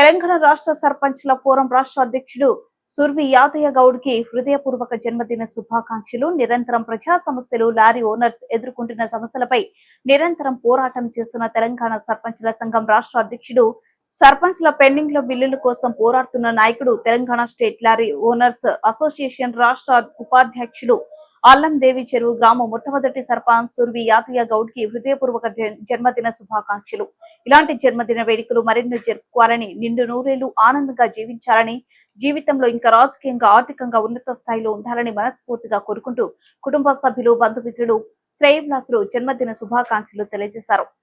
తెలంగాణ రాష్ట్ర సర్పంచ్ల ఫోరం రాష్ట్ర అధ్యక్షుడు సుర్వి యాదయ్య గౌడ్కి హృదయపూర్వక జన్మదిన శుభాకాంక్షలు. నిరంతరం ప్రజా సమస్యలు లారీ ఓనర్స్ ఎదుర్కొంటున్న సమస్యలపై నిరంతరం పోరాటం చేస్తున్న తెలంగాణ సర్పంచ్ల సంఘం రాష్ట్ర అధ్యక్షుడు సర్పంచ్ల పెండింగ్లో బిల్లుల కోసం పోరాడుతున్న నాయకుడు Telangana state lorry owners association రాష్ట్ర ఉపాధ్యక్షుడు అల్లం దేవి చెరువు గ్రామం మొట్టమొదటి సర్పంచ్ సుర్వి యాదయ్య గౌడ్కి హృదయపూర్వక జన్- జన్మదిన శుభాకాంక్షలు. ఇలాంటి జన్మదిన వేడుకలు మరెన్నో జరుపుకోవాలని నిండు నూరేళ్ళు ఆనందంగా జీవించాలని జీవితంలో ఇంకా రాజకీయంగా ఆర్థికంగా ఉన్నత స్థాయిలో ఉండాలని మనస్ఫూర్తిగా కోరుకుంటూ కుటుంబ సభ్యులు బంధుమిత్రులు శ్రేయభిలాసులు జన్మదిన శుభాకాంక్షలు తెలియజేశారు.